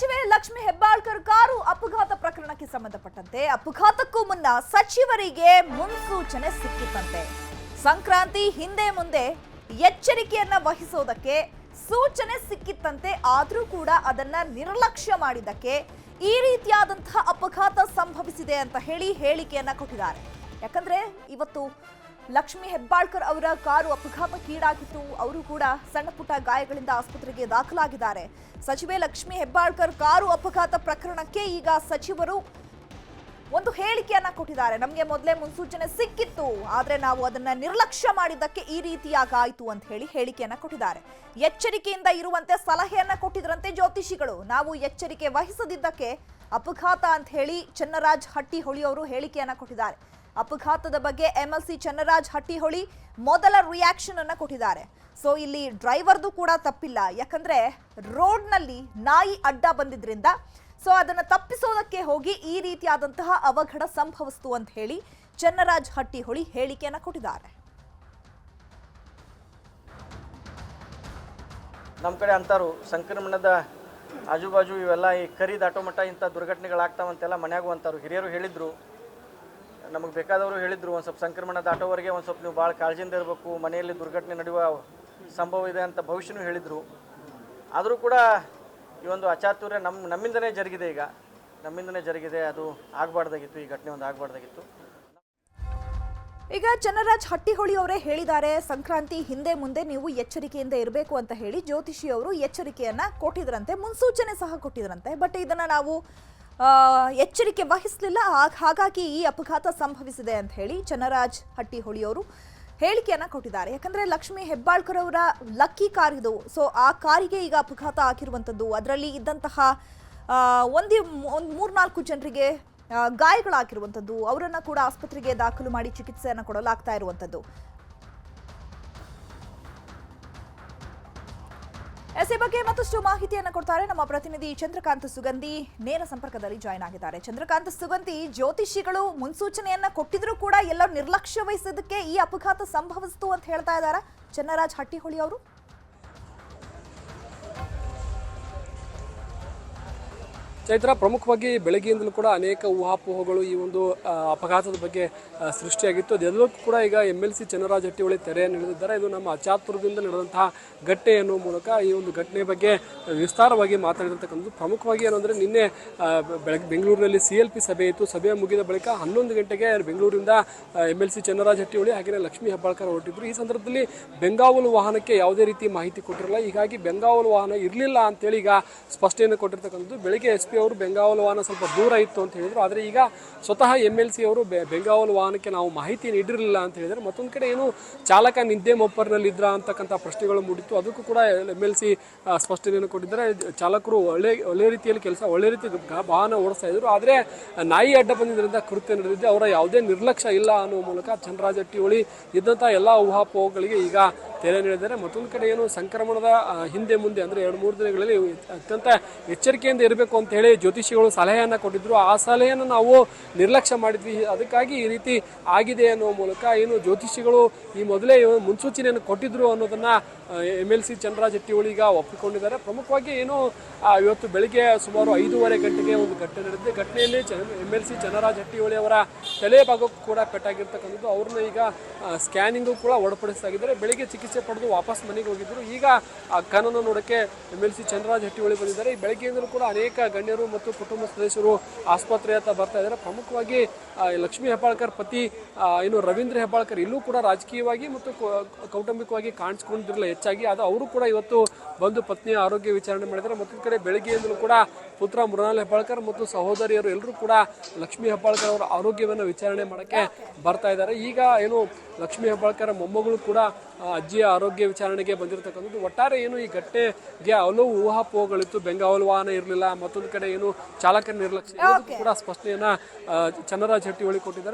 ಸಚಿವೆ ಲಕ್ಷ್ಮಿ ಹೆಬ್ಬಾಳ್ಕರ್ ಕಾರು ಅಪಘಾತ ಪ್ರಕರಣಕ್ಕೆ ಸಂಬಂಧಪಟ್ಟಂತೆ, ಅಪಘಾತಕ್ಕೂ ಮುನ್ನ ಸಚಿವರಿಗೆ ಮುನ್ಸೂಚನೆ ಸಿಕ್ಕಿತಂತೆ ಸಂಕ್ರಾಂತಿ ಹಿಂದೆ ಮುಂದೆ ಎಚ್ಚರಿಕೆಯನ್ನ ವಹಿಸೋದಕ್ಕೆ ಸೂಚನೆ ಸಿಕ್ಕಿತ್ತಂತೆ, ಆದರೂ ಕೂಡ ಅದನ್ನ ನಿರ್ಲಕ್ಷ್ಯ ಮಾಡಿದ್ದಕ್ಕೆ ಈ ರೀತಿಯಾದಂತಹ ಅಪಘಾತ ಸಂಭವಿಸಿದೆ ಅಂತ ಹೇಳಿ ಹೇಳಿಕೆಯನ್ನ ಕೊಟ್ಟಿದ್ದಾರೆ. ಯಾಕಂದ್ರೆ ಇವತ್ತು ಲಕ್ಷ್ಮಿ ಹೆಬ್ಬಾಳ್ಕರ್ ಅವರ ಕಾರು ಅಪಘಾತಕ್ಕೀಡಾಗಿತ್ತು ಅವರು ಕೂಡ ಸಣ್ಣ ಪುಟ್ಟ ಗಾಯಗಳಿಂದ ಆಸ್ಪತ್ರೆಗೆ ದಾಖಲಾಗಿದ್ದಾರೆ. ಸಚಿವೆ ಲಕ್ಷ್ಮಿ ಹೆಬ್ಬಾಳ್ಕರ್ ಕಾರು ಅಪಘಾತ ಪ್ರಕರಣಕ್ಕೆ ಈಗ ಸಚಿವರು ಒಂದು ಹೇಳಿಕೆಯನ್ನ ಕೊಟ್ಟಿದ್ದಾರೆ. ನಮಗೆ ಮೊದಲೇ ಮುನ್ಸೂಚನೆ ಸಿಕ್ಕಿತ್ತು, ಆದ್ರೆ ನಾವು ಅದನ್ನ ನಿರ್ಲಕ್ಷ್ಯ ಮಾಡಿದ್ದಕ್ಕೆ ಈ ರೀತಿಯಾಗಾಯಿತು ಅಂತ ಹೇಳಿ ಹೇಳಿಕೆಯನ್ನ ಕೊಟ್ಟಿದ್ದಾರೆ. ಎಚ್ಚರಿಕೆಯಿಂದ ಇರುವಂತೆ ಸಲಹೆಯನ್ನ ಕೊಟ್ಟಿದ್ರಂತೆ ಜ್ಯೋತಿಷಿಗಳು. ನಾವು ಎಚ್ಚರಿಕೆ ವಹಿಸದಿದ್ದಕ್ಕೆ ಅಪಘಾತ ಅಂತ ಹೇಳಿ ಚನ್ನರಾಜ್ ಹಟ್ಟಿಹೊಳಿ ಅವರು ಹೇಳಿಕೆಯನ್ನ ಕೊಟ್ಟಿದ್ದಾರೆ. ಅಪಘಾತದ ಬಗ್ಗೆ ಎಂಎಲ್ಸಿ ಚನ್ನರಾಜ್ ಹಟ್ಟಿಹೊಳಿ ಮೊದಲ ರಿಯಾಕ್ಷನ್ ಅನ್ನ ಕೊಟ್ಟಿದ್ದಾರೆ. ಸೊ ಇಲ್ಲಿ ಡ್ರೈವರ್ದು ಕೂಡ ತಪ್ಪಿಲ್ಲ. ಯಾಕಂದ್ರೆ ರೋಡ್ನಲ್ಲಿ ನಾಯಿ ಅಡ್ಡ ಬಂದಿದ್ರಿಂದ ಸೊ ಅದನ್ನು ತಪ್ಪಿಸೋದಕ್ಕೆ ಹೋಗಿ ಈ ರೀತಿಯಾದಂತಹ ಅವಘಡ ಸಂಭವಿಸ್ತು ಅಂತ ಹೇಳಿ ಚನ್ನರಾಜ್ ಹಟ್ಟಿಹೊಳಿ ಹೇಳಿಕೆಯನ್ನು ಕೊಟ್ಟಿದ್ದಾರೆ. ನಮ್ಮ ಕಡೆ ಅಂತಾರು ಸಂಕ್ರಮಣದ ಆಜುಬಾಜು ಇವೆಲ್ಲ ಈ ಕರಿ ದಾಟೋ ಮಟ್ಟ ಇಂಥ ದುರ್ಘಟನೆಗಳಾಗ್ತಾವಂತೆಲ್ಲ ಮನ್ಯಾಗೂ ಅಂತಾರು. ಹಿರಿಯರು ಹೇಳಿದ್ರು ನಮಗೆ ಬೇಕಾದವರು ಹೇಳಿದ್ರು, ಒಂದು ಸ್ವಲ್ಪ ಸಂಕ್ರಮಣ ದಾಟೋವರೆಗೆ ಒಂದು ಸ್ವಲ್ಪ ನೀವು ಭಾಳ ಕಾಳಜಿಯಿಂದ ಇರಬೇಕು, ಮನೆಯಲ್ಲಿ ದುರ್ಘಟನೆ ನಡೆಯುವ ಸಂಭವ ಇದೆ ಅಂತ ಭವಿಷ್ಯನೂ ಹೇಳಿದರು. ಆದರೂ ಕೂಡ ಈ ಒಂದು ಅಚಾತುರ್ಯ ನಮ್ಮ ನಮ್ಮಿಂದನೇ ಜರುಗಿದೆ ಈಗ. ನಮ್ಮಿಂದನೇ ಜರುಗಿದೆ, ಅದು ಆಗಬಾರ್ದಾಗಿತ್ತು, ಈ ಘಟನೆ ಒಂದು ಆಗಬಾರ್ದಾಗಿತ್ತು. ಈಗ ಚನ್ನರಾಜ್ ಹಟ್ಟಿಹೊಳಿ ಅವರೇ ಹೇಳಿದ್ದಾರೆ, ಸಂಕ್ರಾಂತಿ ಹಿಂದೆ ಮುಂದೆ ನೀವು ಎಚ್ಚರಿಕೆಯಿಂದ ಇರಬೇಕು ಅಂತ ಹೇಳಿ ಜ್ಯೋತಿಷಿ ಅವರು ಎಚ್ಚರಿಕೆಯನ್ನ ಕೊಟ್ಟಿದ್ರಂತೆ, ಮುನ್ಸೂಚನೆ ಸಹ ಕೊಟ್ಟಿದ್ರಂತೆ. ಬಟ್ ಇದನ್ನ ನಾವು ಎಚ್ಚರಿಕೆ ವಹಿಸಲಿಲ್ಲ. ಹಾಗಾಗಿ ಈ ಅಪಘಾತ ಸಂಭವಿಸಿದೆ ಅಂತ ಹೇಳಿ ಚನ್ನರಾಜ್ ಹಟ್ಟಿಹೊಳಿಯವರು ಹೇಳಿಕೆಯನ್ನು ಕೊಟ್ಟಿದ್ದಾರೆ. ಯಾಕಂದರೆ ಲಕ್ಷ್ಮಿ ಹೆಬ್ಬಾಳ್ಕರ್ ಅವರ ಲಕ್ಕಿ ಕಾರ್ ಇದು. ಸೊ ಆ ಕಾರಿಗೆ ಈಗ ಅಪಘಾತ ಆಗಿರುವಂಥದ್ದು ಅದರಲ್ಲಿ ಇದ್ದಂತಹ ಒಂದು ಒಂದಿ ಮೂರ್ನಾಲ್ಕು ಜನರಿಗೆ ಗಾಯಗಳಾಗಿರುವಂಥದ್ದು ಅವರನ್ನು ಕೂಡ ಆಸ್ಪತ್ರೆಗೆ ದಾಖಲು ಮಾಡಿ ಚಿಕಿತ್ಸೆಯನ್ನು ಕೊಡಲಾಗ್ತಾ ಇರುವಂಥದ್ದು ಎಸ್ ಈ ಬಗ್ಗೆ ಮತ್ತಷ್ಟು ಮಾಹಿತಿಯನ್ನು ಕೊಡ್ತಾರೆ ನಮ್ಮ ಪ್ರತಿನಿಧಿ ಚಂದ್ರಕಾಂತ್ ಸುಗಂಧಿ. ನೇರ ಸಂಪರ್ಕದಲ್ಲಿ ಜಾಯ್ನ್ ಆಗಿದ್ದಾರೆ. ಚಂದ್ರಕಾಂತ್ ಸುಗಂಧಿ, ಜ್ಯೋತಿಷಿಗಳು ಮುನ್ಸೂಚನೆಯನ್ನ ಕೊಟ್ಟಿದ್ರು ಕೂಡ ಎಲ್ಲರೂ ನಿರ್ಲಕ್ಷ್ಯ ವಹಿಸೋದಕ್ಕೆ ಈ ಅಪಘಾತ ಸಂಭವಿಸಿತು ಅಂತ ಹೇಳ್ತಾ ಇದ್ದಾರೆ. ಚನ್ನರಾಜ್ ಹಟ್ಟಿಹೊಳಿ ಅವರು. ಚೈತ್ರ ಪ್ರಮುಖವಾಗಿ ಬೆಳಗ್ಗೆಯಿಂದಲೂ ಕೂಡ ಅನೇಕ ಊಹಾಪೋಹಗಳು ಈ ಒಂದು ಅಪಘಾತದ ಬಗ್ಗೆ ಸೃಷ್ಟಿಯಾಗಿತ್ತು. ಅದೆಲ್ಲಕ್ಕೂ ಕೂಡ ಈಗ M L C Channaraj Hattiholi ತೆರೆಯನ್ನು ನಡೆದಿದ್ದಾರೆ. ಇದು ನಮ್ಮ ಅಚಾತುರದಿಂದ ನಡೆದಂತಹ ಘಟ್ಟೆ ಎನ್ನುವ ಮೂಲಕ ಈ ಒಂದು ಘಟನೆ ಬಗ್ಗೆ ವಿಸ್ತಾರವಾಗಿ ಮಾತಾಡಿರ್ತಕ್ಕಂಥದ್ದು. ಪ್ರಮುಖವಾಗಿ ಏನಂದರೆ, ನಿನ್ನೆ ಬೆಳಗ್ಗೆ ಬೆಂಗಳೂರಿನಲ್ಲಿ ಸಿ ಎಲ್ ಪಿ ಸಭೆ ಇತ್ತು. ಸಭೆ ಮುಗಿದ ಬಳಿಕ ಹನ್ನೊಂದು ಗಂಟೆಗೆ ಬೆಂಗಳೂರಿಂದ M L C Channaraj Hattiholi ಹಾಗೆಯೇ ಲಕ್ಷ್ಮೀ ಹೆಬ್ಬಾಳ್ಕರ್ ಹೊರಟಿದ್ರು. ಈ ಸಂದರ್ಭದಲ್ಲಿ ಬೆಂಗಾವಲು ವಾಹನಕ್ಕೆ ಯಾವುದೇ ರೀತಿ ಮಾಹಿತಿ ಕೊಟ್ಟಿರಲ್ಲ ಹೀಗಾಗಿ ಬೆಂಗಾವಲು ವಾಹನ ಇರಲಿಲ್ಲ ಅಂತೇಳಿ ಈಗ ಸ್ಪಷ್ಟನೆಯನ್ನು ಕೊಟ್ಟಿರ್ತಕ್ಕಂಥದ್ದು. ಬೆಳಗ್ಗೆ ಎಸ್ ಪಿ ಅವರು ಬೆಂಗಾವಲು ವಾಹನ ಸ್ವಲ್ಪ ದೂರ ಇತ್ತು ಅಂತ ಹೇಳಿದ್ರು. ಆದರೆ ಈಗ ಸ್ವತಃ ಎಂ ಎಲ್ ಸಿ ಅವರು ಬೆಂಗಾವಲು ವಾಹನಕ್ಕೆ ನಾವು ಮಾಹಿತಿ ನೀಡಿರಲಿಲ್ಲ ಅಂತ ಹೇಳಿದ್ರೆ. ಮತ್ತೊಂದು ಕಡೆ ಏನು ಚಾಲಕ ನಿದ್ದೆ ಮೊಪ್ಪರ್ನಲ್ಲಿದ್ದ ಅಂತಕ್ಕಂಥ ಪ್ರಶ್ನೆಗಳು ಮೂಡಿತ್ತು. ಅದಕ್ಕೂ ಕೂಡ ಎಂ ಎಲ್ ಸಿ ಸ್ಪಷ್ಟನೆಯನ್ನು ಕೊಟ್ಟಿದ್ದಾರೆ. ಚಾಲಕರು ಒಳ್ಳೆ ಒಳ್ಳೆ ರೀತಿಯಲ್ಲಿ ಕೆಲಸ, ಒಳ್ಳೆ ರೀತಿ ವಾಹನ ಓಡಿಸ್ತಾ ಇದ್ರು. ಆದರೆ ನಾಯಿ ಅಡ್ಡ ಬಂದಿದ್ದರಿಂದ ಕೃತ್ಯ ನಡೆದಿದೆ. ಅವರ ಯಾವುದೇ ನಿರ್ಲಕ್ಷ್ಯ ಇಲ್ಲ ಅನ್ನುವ ಮೂಲಕ ಚಂದ್ರರಾಜ ಟಿಹೊಳಿ ಇದ್ದಂಥ ಎಲ್ಲ ಊಹಾಪೋಹಗಳಿಗೆ ಈಗ ತೆರೆ ನೀಡಿದ್ದಾರೆ. ಮತ್ತೊಂದು ಕಡೆ ಏನು ಸಂಕ್ರಮಣದ ಹಿಂದೆ ಮುಂದೆ ಅಂದರೆ ಎರಡು, ಮೂರು ದಿನಗಳಲ್ಲಿ ಅತ್ಯಂತ ಎಚ್ಚರಿಕೆಯಿಂದ ಇರಬೇಕು ಅಂತ ಜ್ಯೋತಿಷಿಗಳು ಸಲಹೆಯನ್ನು ಕೊಟ್ಟಿದ್ರು. ಆ ಸಲಹೆಯನ್ನು ನಾವು ನಿರ್ಲಕ್ಷ್ಯ ಮಾಡಿದ್ವಿ. ಅದಕ್ಕಾಗಿ ಈ ರೀತಿ ಆಗಿದೆ ಅನ್ನುವ ಮೂಲಕ ಏನು ಜ್ಯೋತಿಷಿಗಳು ಈ ಮೊದಲೇ ಮುನ್ಸೂಚನೆಯನ್ನು ಕೊಟ್ಟಿದ್ರು ಅನ್ನೋದನ್ನ M L C Chandraraj Hattiholi ಈಗ ಒಪ್ಪಿಕೊಂಡಿದ್ದಾರೆ. ಪ್ರಮುಖವಾಗಿ ಏನು ಇವತ್ತು ಬೆಳಿಗ್ಗೆ ಸುಮಾರು ಐದೂವರೆ ಗಂಟೆಗೆ ಒಂದು ಘಟನೆ ನಡೆದಿದೆ. ಘಟನೆಯಲ್ಲಿ M L C Chandraraj Hattiholi ಅವರ ತಲೆ ಭಾಗಕ್ಕೂ ಕೂಡ ಕಟ್ಟಾಗಿರ್ತಕ್ಕಂಥದ್ದು ಅವ್ರನ್ನ ಈಗ ಸ್ಕ್ಯಾನಿಂಗು ಕೂಡ ಒಳಪಡಿಸಲಾಗಿದ್ದಾರೆ ಬೆಳಿಗ್ಗೆ ಚಿಕಿತ್ಸೆ ಪಡೆದು ವಾಪಸ್ ಮನೆಗೆ ಹೋಗಿದ್ರು. ಈಗ, ಆ ಕನನ್ನು ನೋಡೋಕ್ಕೆ M L C Chandraraj Hattiholi ಬಂದಿದ್ದಾರೆ. ಈ ಬೆಳಗ್ಗೆಯಿಂದಲೂ ಕೂಡ ಅನೇಕ ಗಣ್ಯರು ಮತ್ತು ಕುಟುಂಬ ಸದಸ್ಯರು ಆಸ್ಪತ್ರೆ ಅಂತ ಬರ್ತಾ ಇದ್ದಾರೆ. ಪ್ರಮುಖವಾಗಿ ಲಕ್ಷ್ಮೀ ಹೆಬ್ಬಾಳ್ಕರ್ ಪತಿ ಏನು ರವೀಂದ್ರ ಹೆಬ್ಬಾಳ್ಕರ್ ಇಲ್ಲೂ ಕೂಡ ರಾಜಕೀಯವಾಗಿ ಮತ್ತು ಕೌಟುಂಬಿಕವಾಗಿ ಕಾಣಿಸ್ಕೊಂಡಿರಲಿಲ್ಲ ಹೆಚ್ಚಾಗಿ. ಅದು ಅವರು ಕೂಡ ಇವತ್ತು ಬಂದು ಪತ್ನಿಯ ಆರೋಗ್ಯ ವಿಚಾರಣೆ ಮಾಡಿದ್ದಾರೆ. ಮತ್ತೊಂದು ಕಡೆ ಬೆಳಗ್ಗೆಯಿಂದಲೂ ಕೂಡ ಪುತ್ರ ಮೃಣಾಲ್ ಹೆಬ್ಬಾಳ್ಕರ್ ಮತ್ತು ಸಹೋದರಿಯರು ಎಲ್ಲರೂ ಕೂಡ ಲಕ್ಷ್ಮೀ ಹೆಬ್ಬಾಳ್ಕರ್ ಅವರ ಆರೋಗ್ಯವನ್ನು ವಿಚಾರಣೆ ಮಾಡೋಕ್ಕೆ ಬರ್ತಾ ಇದ್ದಾರೆ. ಈಗ ಏನು ಲಕ್ಷ್ಮೀ ಹೆಬ್ಬಾಳ್ಕರ್ ಮೊಮ್ಮಗಳು ಕೂಡ ಅಜ್ಜಿಯ ಆರೋಗ್ಯ ವಿಚಾರಣೆಗೆ ಬಂದಿರತಕ್ಕಂಥದ್ದು. ಒಟ್ಟಾರೆ ಏನು ಈ ಘಟನೆಗೆ ಹಲವು ಊಹಾಪೋಹಗಳಿತ್ತು. ಬೆಂಗಾವಲು ವಾಹನ ಇರಲಿಲ್ಲ ಮತ್ತೊಂದು ಕಡೆ ಏನು ಚಾಲಕರ ನಿರ್ಲಕ್ಷ್ಯ ಕೂಡ ಸ್ಪಷ್ಟನೆಯನ್ನ ಚನ್ನರಾಜ್ ಚನ್ನರಾಜ್ ಹಟ್ಟಿಹೊಳಿ ಕೊಟ್ಟಿದ್ದಾರೆ.